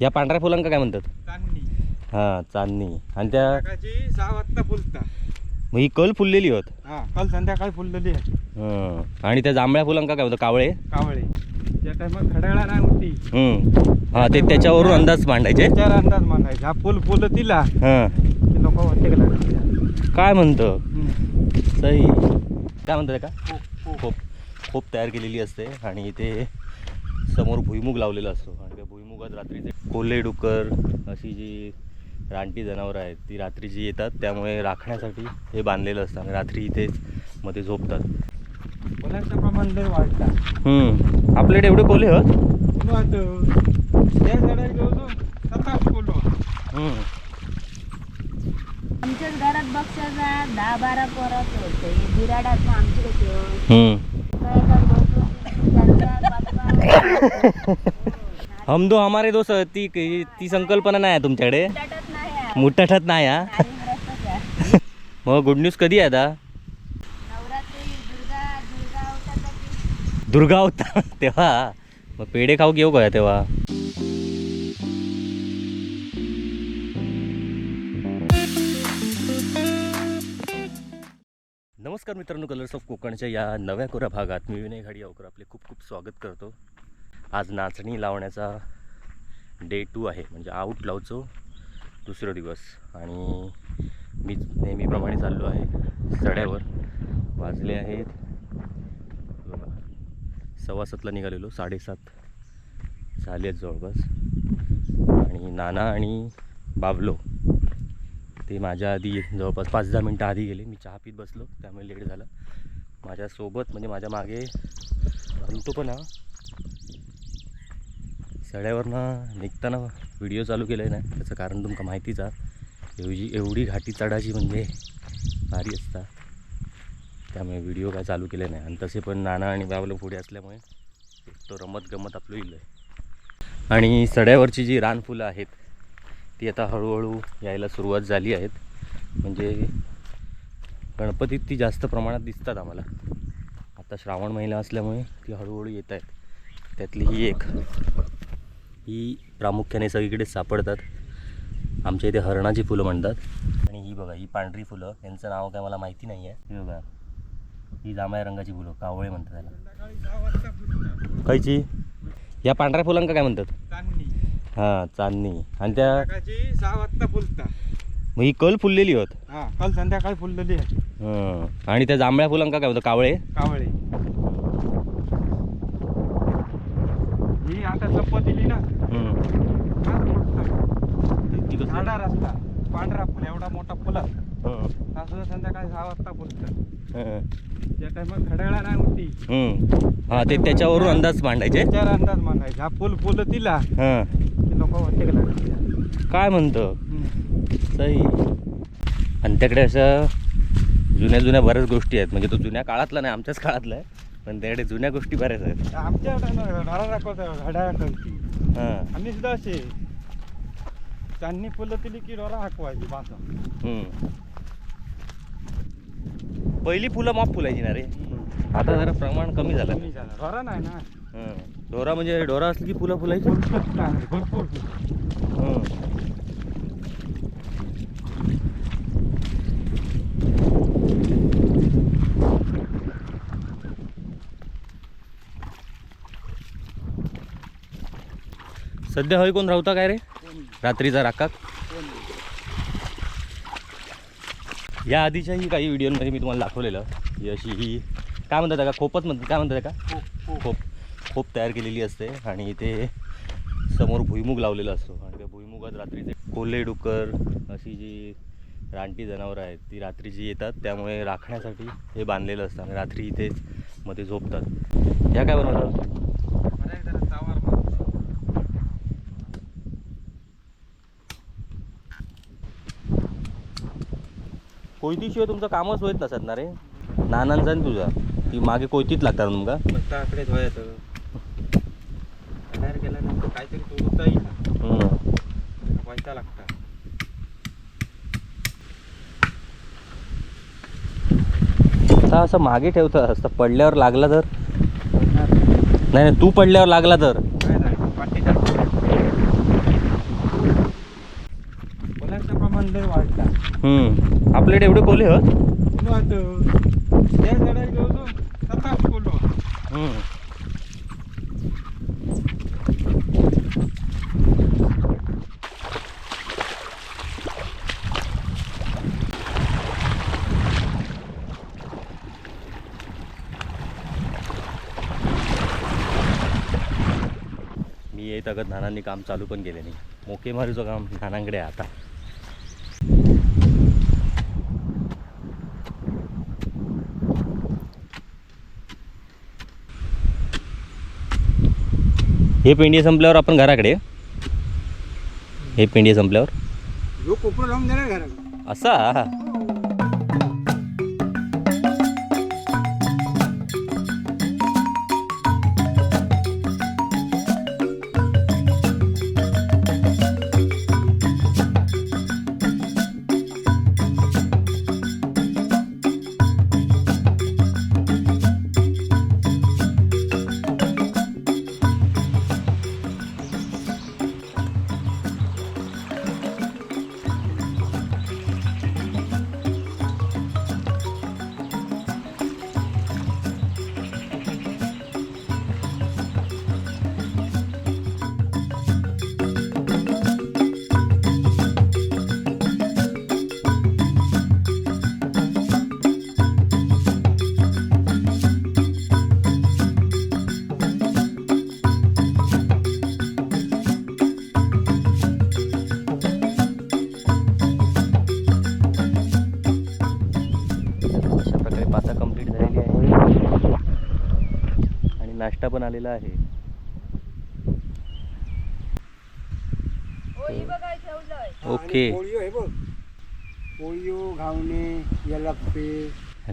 या पांढऱ्या फुलांका काय म्हणतात? चांदणी. हां चांदणी. आणि त्या सकाळची सहा वाजता फुलता. मग ही कल फुललेली होत? हा काल संध्याकाळी फुललेली आहे. हं. आणि त्या जांभळ्या फुलांका काय म्हणतात कावळे? कावळे. ज्या टायमात खडाळा नाही होती. हं. हा ते त्याच्यावरून अंदाज मांडायचे? अंदाज मानायचा हा फुल फुल तिला. हां. की लोक काय म्हणतं? हम्म. सही काय म्हणतात का खूप, खूप. खोप. खोप तयार केलेली असते आणि इथे समोर भुईमुग लावलेला असतो. आणि भुईमुगात रात्रीचे. कोल्हे डुक्कर अशी जी रानटी जनावरं आहेत ती रात्रीची येतात त्यामुळे राखण्यासाठी हे बांधलेलं असतं आणि रात्री इथेच मध्ये झोपतात. फुलांचं प्रमाण लय वाढता. हम्म. आपल्याकडे एवढे कोल्हे होत. आमच्याच घरात बक्षाचा दहा बारा पोरात होते. बिराडात आमची होते हम्म. हम दो हमारे दोस्त ती ती संकल्पना नाही आहे तुमच्याकडे. मुठाठात नाही हा मग गुड न्यूज कधी आहे आता? दुर्गा होता तेव्हा? मग पेढे खाऊ घेऊ का तेव्हा? नमस्कार मित्रांनो कलर्स ऑफ कोकणच्या या नव्या कोऱ्या भागात मी विनय घाडी अवकर आपले खूप खूप स्वागत करतो. आज नाचणी लावण्याचा डे टू आहे. म्हणजे आऊट लावचो दुसरा दिवस. आणि मी नेहमीप्रमाणे चाललो आहे सड्यावर. वाजले आहेत सव्वा सातला निघालेलो. साडेसात झाले आहेत जवळपास. आणि नाना आणि बाबलो ते माझ्या आधी जवळपास पाच दहा मिनटं आधी गेले. मी चहा पीत बसलो. त्यामुळे लेट झालं. माझ्यासोबत म्हणजे माझ्या मागे म्हणतो पण हा सड्यावरनं निघताना व्हिडिओ चालू केला आहे ना त्याचं कारण तुमका माहितीच आहे. एवढी एवढी घाटी चढायची म्हणजे भारी असता. त्यामुळे व्हिडिओ काय चालू केले नाही. आणि तसे पण नाना आणि बाबलं पुढे असल्यामुळे तो रमत गमत आपलं येईल आणि सड्यावरची जी रानफुलं आहेत ती आता हळूहळू यायला सुरुवात झाली आहेत. म्हणजे गणपतीत ती जास्त प्रमाणात दिसतात आम्हाला. आता श्रावण महिना असल्यामुळे ती हळूहळू येत आहेत. त्यातली ही एक. ही प्रामुख्याने सगळीकडे सापडतात. आमच्या इथे हरणाची फुलं म्हणतात. आणि ही बघा ही पांढरी फुलं यांचं नाव काय मला माहिती नाही आहे ही बघा ही जांभळ्या रंगाची फुलं कावळे म्हणतात त्याला. कायची या पांढऱ्या फुलांका काय म्हणतात? हां चांदणी. आणि त्या सकाळची सहा वाजता फुलता. मग ही कल फुललेली होत. हा काल संध्याकाळी फुललेली आहे. हं. आणि त्या जांभळ्या फुलांका काय म्हणतात? कावळे? कावळे. ही आता चप्प दिली ना. हं. झाडा रस्ता. पांढरा फुल एवढा मोठा फुला. हं. सुद्धा संध्याकाळी सहा वाजता फुलतं हं. ज्या टायमात खडाळा नाही होती. हं. हा ते त्याच्यावरून अंदाज मांडायचे? चार अंदाज मानायचा हा फुल फुल तिला लोक वाटते काय म्हणतं? सही आणि त्याकडे अशा जुन्या जुन्या बऱ्याच गोष्टी आहेत. म्हणजे तो जुन्या काळातला नाही आमच्याच काळातला आहे. पण त्याकडे जुन्या गोष्टी बऱ्याच आहेत. आमच्या दाखवत करती हां. आम्ही सुद्धा असे चांदणी फुलं दिली की डोरा हाकवायची बास. पहिली फुलं माप फुलायची ना रे? आता जरा प्रमाण कमी झालं. कमी झाला. डोरा नाही ना. हं. डोरा म्हणजे डोरा असली की फुलं फुलायची? भरपूर फुलं. हं. सध्या हय कोण राहता काय रे? रात्रीचा राकाक या आधीच्याही काही व्हिडिओमध्ये मी तुम्हाला दाखवलेलं ही अशी ही काय म्हणतात का खोपच म्हणतात काय म्हणतात का खोप खोप. तयार केलेली असते आणि इथे समोर भुईमुग लावलेला असतो. आणि त्या भुईमुगात रात्रीचे कोल्हे डुक्कर अशी जी रानटी जनावरं आहेत ती रात्रीची येतात त्यामुळे राखण्यासाठी हे बांधलेलं असतं आणि रात्री इथेच मध्ये झोपतात. या काय बनवतात मला एक जरा चावार मार. कोयतीशिवाय तुमचं कामच होत नसत ना रे. नानांचा आणि तुझा. ती मागे कोयतीत लागतात तुमका बस्ता आकडे धुवायचं बाहेर गेल्यानंतर काहीतरी तोडता येईल. हम्म. व्हायचा लागता आता असं मागे ठेवतं असतं पडल्यावर लागला तर? नाही नाही तू पडल्यावर लागला तर. पाठी अंदर वाढतात हम्म. आपल्याकडे एवढे कोले होत. मी येत अगत नानांनी काम चालू पण केले नाही. मोके मारूचं काम नानांकडे आता. हे पेंडी संपल्यावर आपण घराकडे हे पेंडी संपल्यावर. जो कोपरा लावून देणार घरात असा? नाश्ता पण आलेला आहे. ओके. पोळीओ हे घावणे यलप्पे.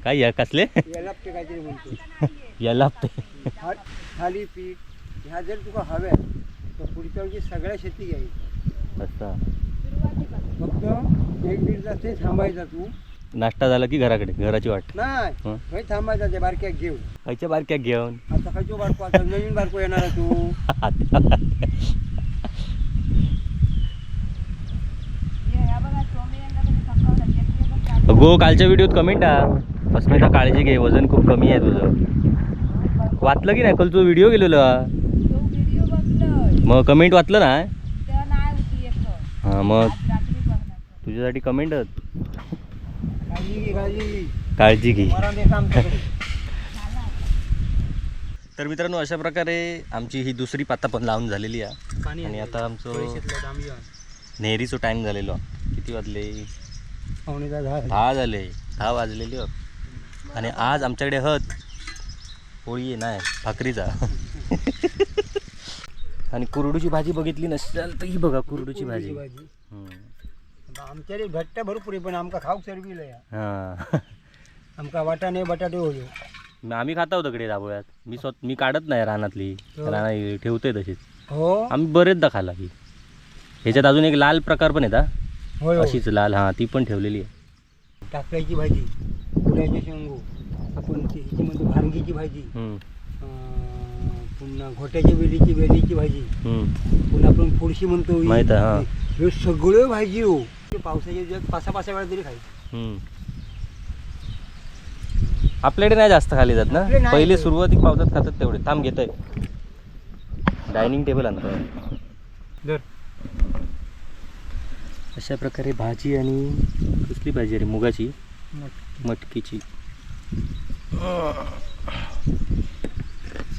काय या कसले? यलप्पे काहीतरी म्हणतो. याला था- थालीपीठ. ह्या जर तुका हव्या तर पुढच्या वेळी सगळ्या शेती घ्यायची असा फक्त एक दीड तास ते थांबायचा तू. नाश्ता झाला की घराकडे घराची वाट. नाही हं. थांबायचा ते बारक्याक घेऊन. खायच्या बारक्या घेऊन. आता खायचो बारको आता नवीन बारको येणार आहे तू. गो कालच्या व्हिडिओत कमेंट आ. अस्मिता काळजी घे वजन खूप कमी आहे तुझं. वाचलं की नाही? काल तू व्हिडिओ गेलेलो मग कमेंट वाचलं ना? हां मग तुझ्यासाठी कमेंट काळजी घे. तर मित्रांनो अशा प्रकारे आमची ही दुसरी पाता पण लावून झालेली आहे आणि. आता आमचं. नेहरीचं टाईम झालेलो किती वाजले दहा झाले. दहा वाजलेली हो. आणि आज आमच्याकडे हत पोळी आहे नाही भाकरीचा आणि कुरडूची भाजी बघितली नसेल तर ही बघा कुरडूची भाजी आमच्याकडे घट्ट भरपूर आहे पण आमका खाऊक सरविलं या हां. आमका वाटाणे बटाटे होयो. मग आम्ही खाता होतो कडे राबोळ्यात. मी स्वत मी काढत नाही रानातली. हो. राना ठेवतोय तशीच. हो. आम्ही बरेचदा खाला की. ह्याच्यात अजून एक लाल प्रकार पण येतात होय होय. अशीच लाल हां ती पण ठेवलेली आहे. टाकळ्याची भाजी कुड्याचे शेंगू आपण ती म्हणतो भांगीची भाजी. हम्म, अं, पुन्हा घोट्याच्या वेलीची वेलीची भाजी. हम्म. पुन्हा आपण फुडशी म्हणतो ही. माहीत आहे, हा. हे सगळं भाजी हो. वेळा तरी खायची हम्म. आपल्याकडे नाही जास्त खाली जात ना? आपले नाही पहिले खात. सुरुवातीक पावसात खातात तेवढे. थांब घेत आहे डायनिंग टेबल आणतो. दर अशा प्रकारे भाजी आणि कसली भाजी अरे मुगाची? मटकीची.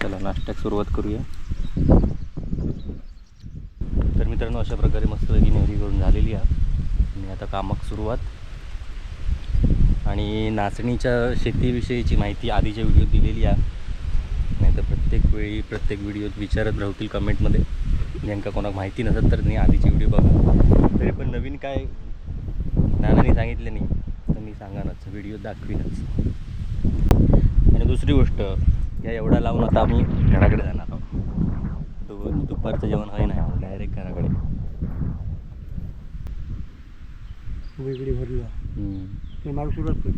चला नाश्त्यात सुरुवात करूया. तर मित्रांनो अशा प्रकारे मस्तपैकी नेहरी करून झालेली आहे. आणि आता कामाक सुरुवात. आणि नाचणीच्या शेतीविषयीची माहिती आधीच्या व्हिडिओत दिलेली आहे. नाही तर प्रत्येक वेळी प्रत्येक व्हिडिओत विचारत राहतील कमेंटमध्ये. नेमका कोणाक माहिती नसत तर नाही आधीची व्हिडिओ बघा. तरी पण नवीन काय नानाने सांगितले नाही तर मी सांगानच व्हिडिओ दाखवीनच. आणि दुसरी गोष्ट या एवढा लावून आता आम्ही घराकडे जाणार आहोत. दुपारचं जेवण होय नाही डायरेक्ट घराकडे. वेगळी भरलं. ते माग सुरुवात कर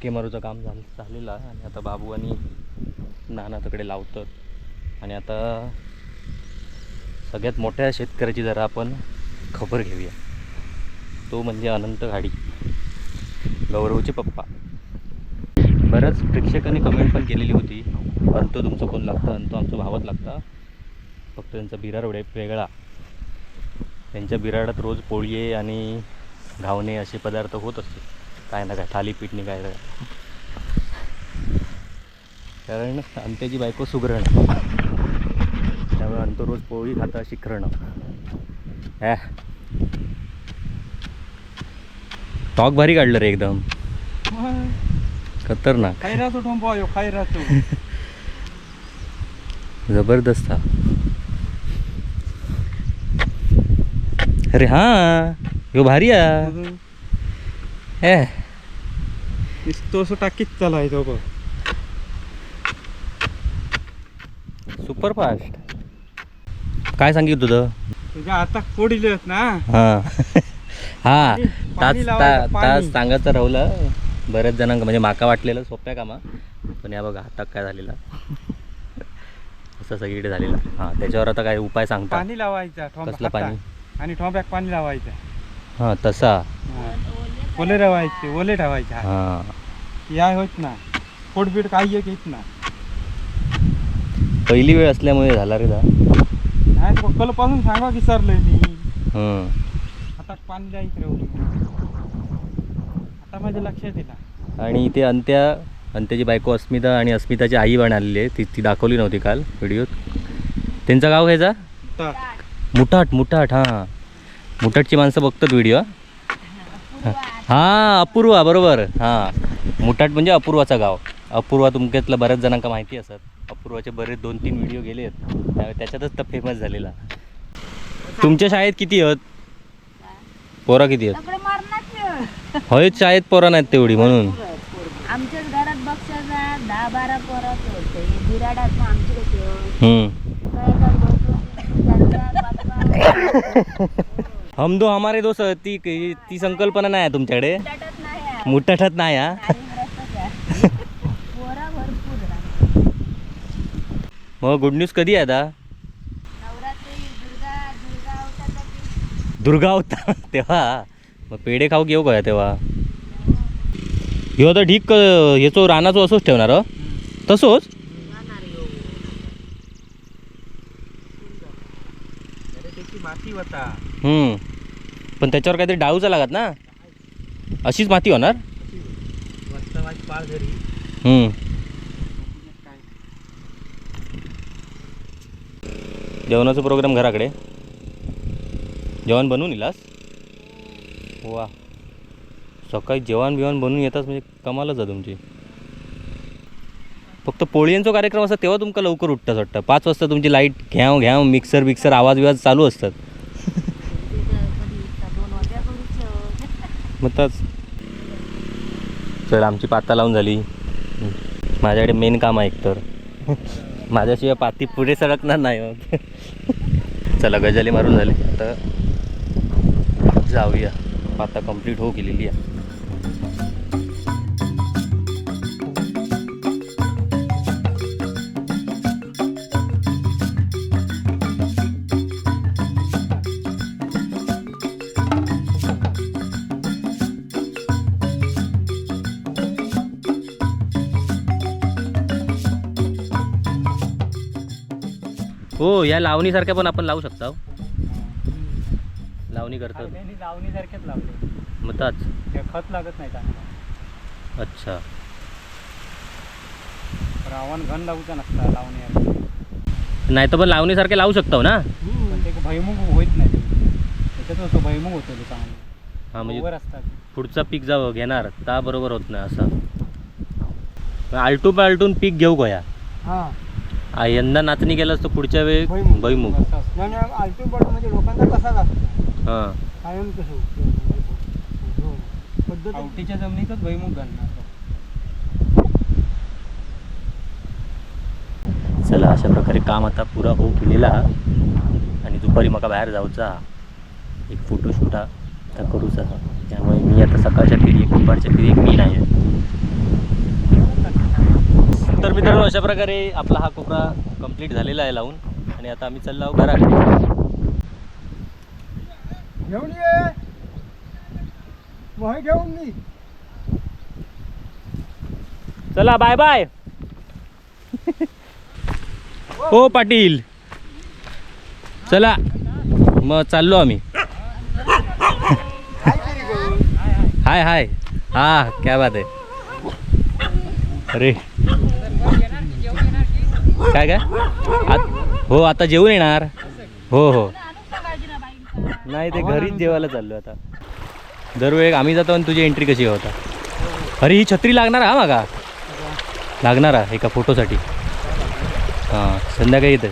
चला. मारूचं काम झालं झालेलं आहे आणि आता बाबू आणि नाना तिकडे लावतात. आणि आता सगळ्यात मोठ्या शेतकऱ्याची जरा आपण खबर घेऊया. तो म्हणजे अनंत गाडी गौरवचे पप्पा. बऱ्याच प्रेक्षकांनी कमेंट पण केलेली होती. अंत तुमचं कोण लागतं? अंत आमचं भावच लागतं. फक्त त्यांचा बिराड वेळे वेगळा. त्यांच्या बिराडात रोज पोळीये आणि घावणे असे पदार्थ होत असते काय ना काय थालीपीठनी काय ना काय. कारण अंत्याची बायको सुगरण. त्यामुळे अंतो रोज पोळी खाता शिखरण. ह्या टॉक भारी काढलं रे एकदम. खतरनाक. खाई राहतो ठोंबा यो खाई राहतो? जबरदस्त हा. अरे हा ह्यो भारी हा. ए तो असं टाकीत चालायचो बघ. सुपर फास्ट काय सांगितलं तुझं तुझ्या हातात फोडिलेत ना. हा. हा ताच पाणी लावायचं, ता- पाणी. ताच सांगायचं राहुलं. बऱ्याच जणांना म्हणजे माका वाटलेलं सोप्या कामा. पण या बघा हातात काय झालेला. असं सगळीकडे झालेला. हा त्याच्यावर आता काय उपाय सांगता? पाणी लावायचा कसलं पाणी? हातात. आणि ठोंब्याक पाणी लावायचं. हा तसा. हा. ओले ठेवायचे ओले ठेवायचे. हात. हा. या होत ना. पोटबीट काही एक येत ना. पहिली वेळ असल्यामुळे झाला रे दा. नाही पक्कलपासून सांगा की सरलोय मी. हं. हातात पाणी द्यायचं आता माझ्या लक्षात येईल. आणि इथे अंत्या अंत्याची बायको अस्मिता आणि अस्मिताची आई पण आलेली आहे. ती ती दाखवली नव्हती काल व्हिडिओत. त्यांचं गाव घ्यायचा मुठाट मुठाट हां. मुठाटची माणसं बघतात व्हिडिओ. हां अपूर्वा बरोबर. हां. मुठाट म्हणजे अपूर्वाचा गाव. अपूर्वा तुमच्यातलं बऱ्याच जणांका माहिती असत. अपूर्वाचे बरेच दोन तीन व्हिडिओ गेले आहेत. त्याच्यातच तर फेमस झालेला. तुमच्या शाळेत किती आहेत? पोरा किती आहेत? होयच शाळेत पोरा नाहीत तेवढी म्हणून. आमच्याच घरात बक्षाचा दहा बारा पोरं बिराडात आमचे. हम दो हमारे दोस्त ती ती संकल्पना नाही आहे तुमच्याकडे? मुठाठात नाही हा? पोरा भरपूर राहतात. मग गुड न्यूज कधी आहे आता? नवरात्री दुर्गा दुर्गा अवताराची दुर्गा होता तेव्हा? मग पेढे खाऊ घेऊ काय तेव्हा? ह्यो आता ढीक ह्याचो रानाचो असोच ठेवणार? तसोच? हम्म. पण त्याच्यावर काहीतरी डाऊचा लागत ना? अशीच माती होणार? जेवणाचा प्रोग्राम घराकडे. जेवण बनवून इलास वा. सकाळी जेवण बिवण बनवून येताच म्हणजे कमालच आहे तुमची. फक्त पोळींचा कार्यक्रम असता तेव्हा तुमका लवकर उठताच वाटतं. पाच वाजता तुमची लाइट घ्याव घ्याव मिक्सर बिक्सर आवाज बिवाज चालू असतात तिथं कधी इतका दोन वाट्या करूच मग ताच चल आमची पाता लावून झाली. माझ्याकडे मेन काम आहे एकतर. माझ्याशिवाय पाती पुढे सरकणार नाही मग. चला गजाली मारून झाली. आता जाऊया. पाता कंप्लीट हो केलेली आहे. हो या लावणीसारख्या पण आपण लावू शकता हो. लावणी करतात. लावणीसारखेच लावले. मग ताच ते खत लागत नाही चांगलं. अच्छा. रावण घन लावूचा नसता लावणी नाही तर पण लावणीसारखे लावू शकतो ना? पण ते भैमुख होत नाही. ते. त्याच्यात भैमुख होतं ते चांगलं. हा म्हणजे असतात. पुढचा पीक जावं घेणार. ता बरोबर होत नाही असं? आलटू पालटून पीक घेऊ गोया हां. आ, यंदा नाचणी केलं तर पुढच्या वेळी भैमुख. असतं. आलटून म्हणजे लोकांचा कसाच असतो हां कायम कसं हो. पद्धत आवटीच्या जमिनीतच घालणार चला अशा प्रकारे काम आता पुरा होऊ केलेला हा. आणि दुपारी म्हाका बाहेर जाऊचा हा. एक फोटोशूट हा आता करूचा हा त्यामुळे मी आता सकाळच्या फेरी एक दुपारच्या फिरी एक मी नाही आहे तर मित्रांनो अशा प्रकारे आपला हा कोपरा कंप्लीट झालेला आहे लावून. आणि आता आम्ही चाललो आहोत घराकडे. घेऊन ये. घेऊन मी चला बाय बाय हो पाटील. चला. मग चाललो आम्ही. हाय हाय. हा क्या बात आहे. अरे. काय काय? आत- हो आता जेवून येणार. हो हो. नाही ते घरीच जेवायला चाललो आता. दरवेळी आम्ही जातो आणि तुझी एंट्री कशी होता? अरे ही छत्री लागणार हा मागा? लागणार हा एका फोटोसाठी हां संध्याकाळी येतं